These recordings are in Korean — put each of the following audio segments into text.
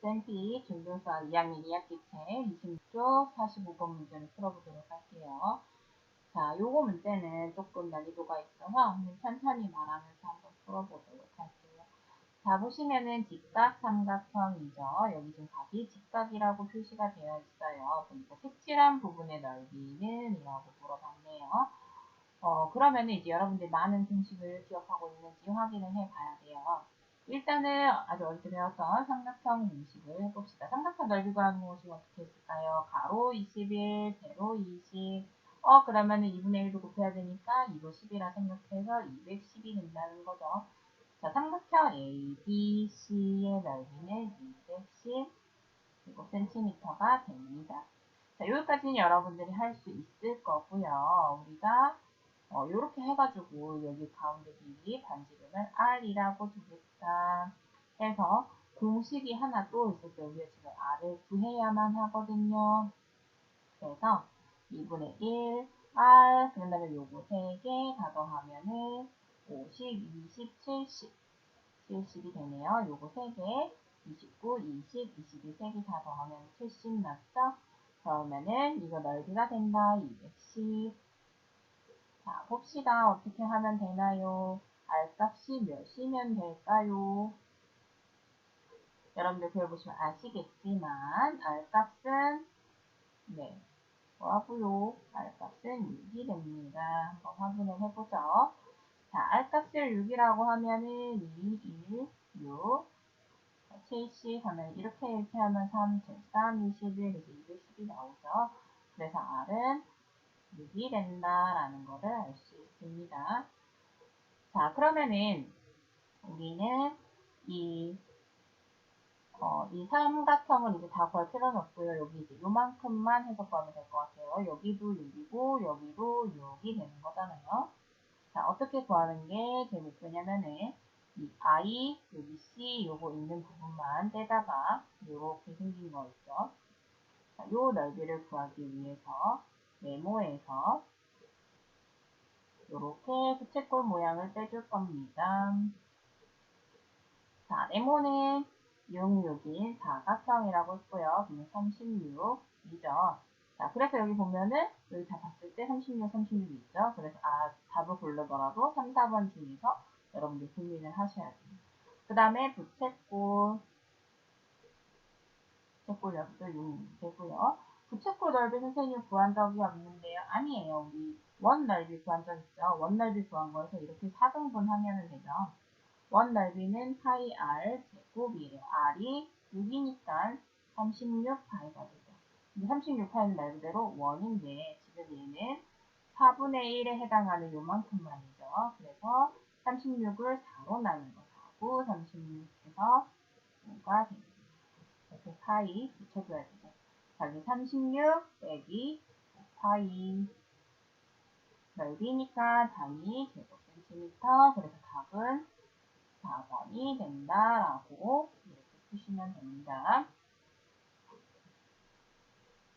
쌤피 중등수학 2학년 2학기 책 26쪽 45번 문제를 풀어보도록 할게요. 자, 요거 문제는 조금 난이도가 있어서 한번 천천히 말하면서 한번 풀어보도록 할게요. 자, 보시면은 직각 삼각형이죠. 여기 지금 각이 직각이라고 표시가 되어 있어요. 그러니까 색칠한 부분의 넓이는 이라고 물어봤네요. 어, 그러면은 이제 여러분들 많은 공식을 기억하고 있는지 확인을 해 봐야 돼요. 일단은 아주 어디서 배웠던 삼각형 공식을 해봅시다. 삼각형 넓이 구하는 공식 어떻게 했을까요? 가로 21, 세로 20. 어, 그러면 은 2분의 1도 곱해야 되니까 이거 10이라 생각해서 210이 된다는 거죠. 자, 삼각형 ABC의 넓이는 210 그리고 센티미터가 됩니다. 자, 여기까지는 여러분들이 할 수 있을 거고요. 우리가 어, 이렇게 해가지고 여기 가운데 길이 반지름을 R이라고 두겠다 해서 공식이 하나 또 있을 때 우리가 지금 R을 구해야만 하거든요. 그래서 2분의 1 R 그 다음에 요거 3개 다 더하면은 50, 20, 70 70이 되네요. 요거 3개 29, 20, 21, 3개 다 더하면 70 맞죠? 그러면은 이거 넓이가 된다. 210 자, 봅시다. 어떻게 하면 되나요? R값이 몇이면 될까요? 여러분들 그려보시면 아시겠지만 R값은 네, 뭐하고요? R값은 6이 됩니다. 한번 확인을 해보죠. 자, R값을 6이라고 하면은 2, 1, 6, 70 하면 이렇게 이렇게 하면 3, 7, 3, 21, 그래서 210이 나오죠. 그래서 R은 6이 된다라는 것을 알 수 있습니다. 자, 그러면은 우리는 이, 어, 이 삼각형을 이제 다 필요는 없고요. 여기 이제 요만큼만 해서 구하면 될 것 같아요. 여기도 6이고 여기도 6이 되는 거잖아요. 자, 어떻게 구하는 게제 목표냐면은 이 I, 여기 C 요거 있는 부분만 떼다가 요렇게 생긴 거 있죠. 자, 요 넓이를 구하기 위해서 네모에서 이렇게 부채꼴 모양을 빼줄 겁니다. 자, 네모는 6, 6인 사각형이라고 했고요. 그러면 36이죠. 자, 그래서 여기 보면은 여기 다 봤을 때 36, 36 있죠. 그래서 아, 답을 고르더라도 3, 4번 중에서 여러분들 고민을 하셔야 돼요. 그 다음에 부채꼴 부채꼴 여기도 6 되고요. 부채꼴 넓이 선생님 구한 적이 없는데요. 아니에요. 우리 원 넓이 구한 적 있죠. 원 넓이 구한 거에서 이렇게 4등분 하면 되죠. 원 넓이는 파이 r 제곱이에요. r이 6이니까 36파이가 되죠. 36파이는 말 그대로 원인데 지금 얘는 4분의 1에 해당하는 요만큼만이죠. 그래서 36을 4로 나눈 거 4고 36에서 5가 됩니다. 이렇게 파이 붙여줘야 되죠. 여기 36 빼기 파이 넓이니까 단위 제곱 센티미터 그래서 답은 4번이 된다라고 이렇게 푸시면 됩니다.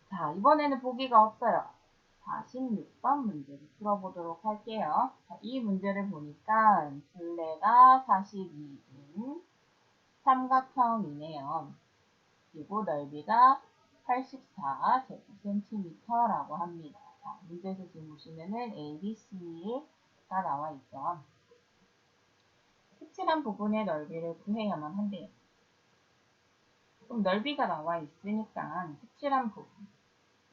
자 이번에는 보기가 없어요. 46번 문제를 풀어보도록 할게요. 자, 이 문제를 보니까 둘레가 42인 삼각형이네요. 그리고 넓이가 84 제곱센티미터라고 합니다. 자, 문제에서 지금 보시면은 A, B, C가 나와 있죠. 색칠한 부분의 넓이를 구해야만 한대요. 그럼 넓이가 나와 있으니까 색칠한 부분,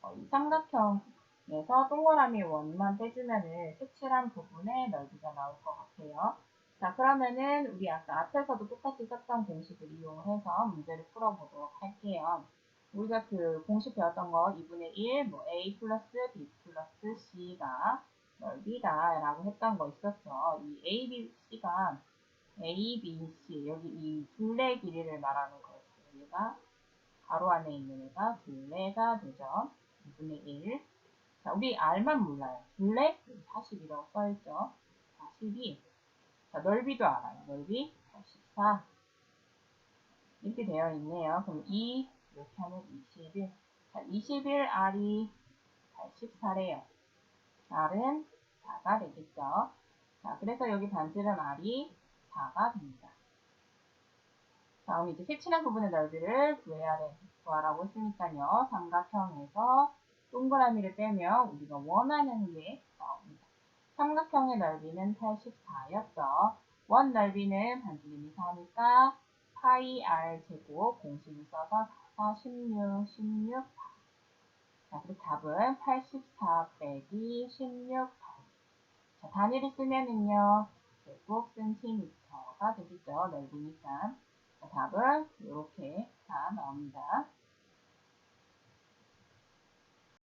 어, 이 삼각형에서 동그라미 원만 빼주면은 색칠한 부분의 넓이가 나올 것 같아요. 자, 그러면은 우리 아까 앞에서도 똑같이 썼던 공식을 이용해서 문제를 풀어보도록 할게요. 우리가 그 공식 배웠던 거 2분의 1, 뭐 a 플러스 b 플러스 c가 넓이다 라고 했던 거 있었죠. 이 a, b, c가 a, b, c 여기 이 둘레 길이를 말하는 거였어요. 얘가 가로 안에 있는 애가 둘레가 되죠. 2분의 1. 자, 우리 r만 몰라요. 둘레 40이라고 써있죠. 42. 자, 넓이도 알아요. 넓이 84. 이렇게 되어 있네요. 그럼 2 이렇게 하면 21. 자, 21R이 84래요. R은 4가 되겠죠. 자, 그래서 여기 반지름 R이 4가 됩니다. 다음 이제 색칠한 부분의 넓이를 구해야 구하라고 했으니까요. 삼각형에서 동그라미를 빼면 우리가 원하는 게 나옵니다. 삼각형의 넓이는 84였죠. 원 넓이는 반지름이 4니까 파이 r 제곱 공식을 써서 4, 16, 16, 8. 자, 그리고 답은 84 빼기 16, 8. 자, 단위를 쓰면은요, 제곱 센티미터가 되겠죠. 넓으니까. 자, 답은 이렇게 다 나옵니다.